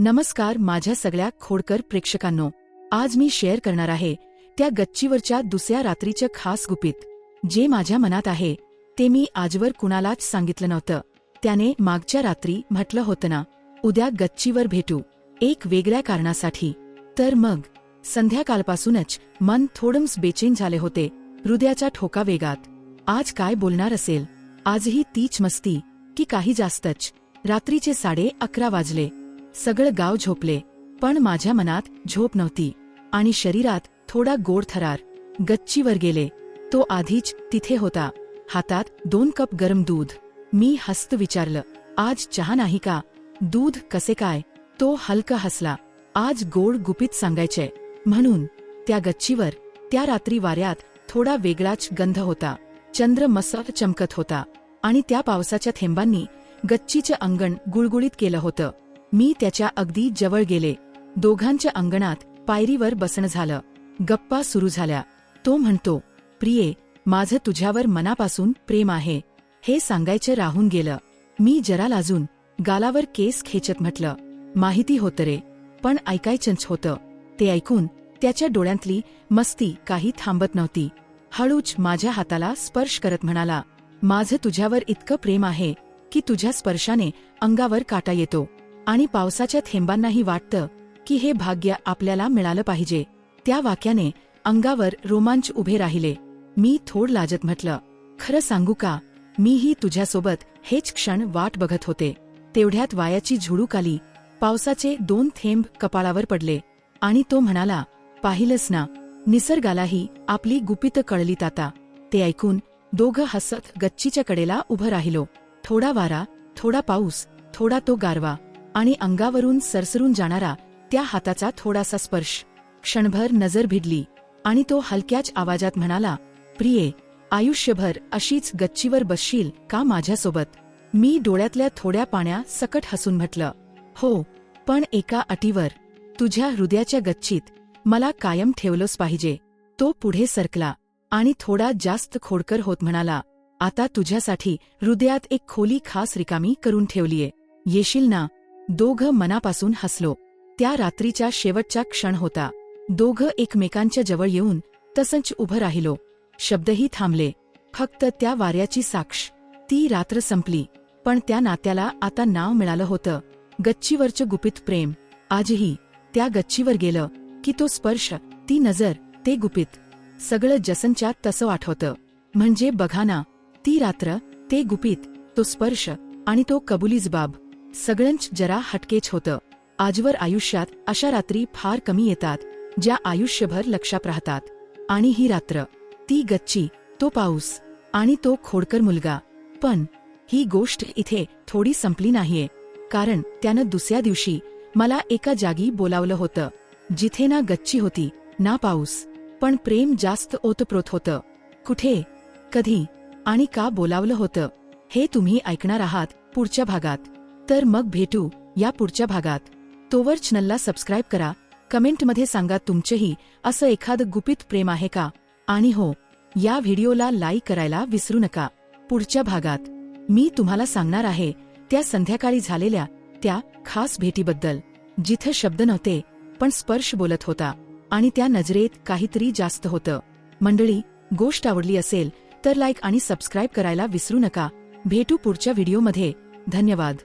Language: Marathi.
नमस्कार माझ्या सगळ्या खोडकर प्रेक्षकांनो. आज मी शेअर करणार आहे त्या गच्चीवरच्या दुसऱ्या रात्रीचं खास गुपित. जे माझ्या मनात आहे ते मी आजवर कुणालाच सांगितलं नव्हतं. त्याने मागच्या रात्री म्हटलं होतं ना उद्या गच्चीवर भेटू एक वेगळ्या कारणासाठी. तर मग संध्याकाळपासूनच मन थोडंच बेचैन झाले होते हृदयाच्या ठोका वेगात. आज काय बोलणार असेल? आजही तीच मस्ती की काही जास्तच. रात्रीचे साडे अकरा वाजले. सगळं गाव झोपले पण माझ्या मनात झोप नव्हती आणि शरीरात थोडा गोड थरार गच्चीवर गेले. तो आधीच तिथे होता. हातात दोन कप गरम दूध. मी हस्त विचारलं आज चहा नाही का? दूध कसे काय? तो हलका हसला. आज गोड गुपित सांगायचे म्हणून त्या गच्चीवर त्या रात्री वाऱ्यात थोडा वेगळाच गंध होता. चंद्र मसाल चमकत होता आणि त्या पावसाच्या थेंबांनी गच्चीचं अंगण गुळगुळीत केलं होतं. मी त्याच्या अगदी जवळ गेले. दोघांच्या अंगणात पायरीवर बसणं झालं. गप्पा सुरू झाल्या. तो म्हणतो प्रिये माझं तुझ्यावर मनापासून प्रेम आहे. हे सांगायचं राहून गेलं. मी जरा लाजून गालावर केस खेचत म्हटलं माहिती होतं रे पण ऐकायचंच होतं. ते ऐकून त्याच्या डोळ्यांतली मस्ती काही थांबत नव्हती. हळूच माझ्या हाताला स्पर्श करत म्हणाला माझं तुझ्यावर इतकं प्रेम आहे की तुझ्या स्पर्शाने अंगावर काटा येतो. आणि पावसाच्या थेंबांनाही वाटतं की हे भाग्य आपल्याला मिळालं पाहिजे. त्या वाक्याने अंगावर रोमांच उभे राहिले. मी थोड लाजत म्हटलं खरं सांगू का? मीही तुझ्यासोबत हेच क्षण वाट बघत होते. तेवढ्यात वायाची झुडूक आली. पावसाचे दोन थेंब कपाळावर पडले. आणि तो म्हणाला पाहिलंस ना निसर्गालाही आपली गुपित कळली आता ते ऐकून दोघं हसत गच्चीच्या कडेला उभं राहिलो. थोडा वारा थोडा पाऊस थोडा तो गारवा. आणि अंगावरून सरसरून जाणारा त्या हाताचा थोडासा स्पर्श. क्षणभर नजर भिडली आणि तो हलक्याच आवाजात म्हणाला प्रिये आयुष्यभर अशीच गच्चीवर बसशील का माझ्यासोबत? मी डोळ्यातल्या थोड्या पाण्या सकट हसून म्हटलं हो पण एका अटीवर. तुझ्या हृदयाच्या गच्चीत मला कायम ठेवलंच पाहिजे. तो पुढे सरकला आणि थोडा जास्त खोडकर होत म्हणाला आता तुझ्यासाठी हृदयात एक खोली खास रिकामी करून ठेवलीये. येशील ना? दोघं मनापासून हसलो. त्या रात्रीच्या शेवटचा क्षण होता. दोघं एकमेकांच्या जवळ येऊन तसंच उभं राहिलो. शब्दही थांबले. फक्त त्या वाऱ्याची साक्ष. ती रात्र संपली. पण त्या नात्याला आता नाव मिळालं होतं. गच्चीवरचं गुपित प्रेम. आजही त्या गच्चीवर गेलं की तो स्पर्श ती नजर ते गुपित. सगळं जसनच्या तसं आठवतं. म्हणजे बघा ना ती रात्र ते गुपित तो स्पर्श आणि तो कबुलीजबाब. सगळंच जरा हटकेच होतं. आजवर आयुष्यात अशा रात्री फार कमी येतात ज्या आयुष्यभर लक्षात राहतात. आणि ही रात्र ती गच्ची तो पाऊस आणि तो खोडकर मुलगा. पण ही गोष्ट इथे थोडी संपली नाहीये. कारण त्यानं दुसऱ्या दिवशी मला एका जागी बोलावलं होतं. जिथे ना गच्ची होती ना पाऊस. पण प्रेम जास्त ओतप्रोत होतं. कुठे? कधी? आणि का बोलावलं होतं? हे तुम्ही ऐकणार आहात पुढच्या भागात. तर मग भेटू या पुढच्या भागात. तोवर चॅनलला सबस्क्राईब करा. कमेंटमध्ये सांगा तुमचेही असं एखादं गुपित प्रेम आहे का? आणि हो या व्हिडिओला लाईक करायला विसरू नका. पुढच्या भागात मी तुम्हाला सांगणार आहे त्या संध्याकाळी झालेल्या त्या खास भेटीबद्दल जिथं शब्द नव्हते पण स्पर्श बोलत होता आणि त्या नजरेत काहीतरी जास्त होतं. मंडळी गोष्ट आवडली असेल तर लाईक आणि सबस्क्राईब करायला विसरू नका. भेटू पुढच्या व्हिडिओमध्ये. धन्यवाद.